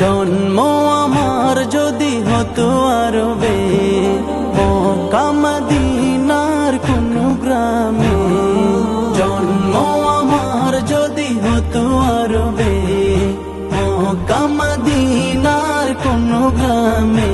জন্ম আমার যদি হতো আরবে কামাদিনার কোন গ্রামে। জন্ম আমার যদি হতো আরবে কামাদিনার কোন গ্রামে।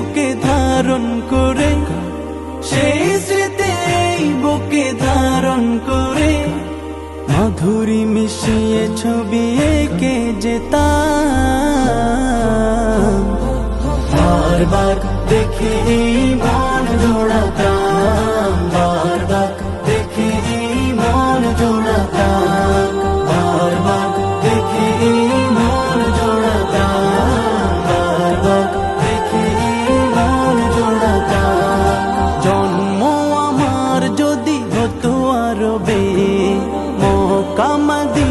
বুকে ধারণ করে সেই স্মৃতি এই বুকে ধারণ করে। মাধুরী মিশিয়ে ছবি এঁকে যেতাম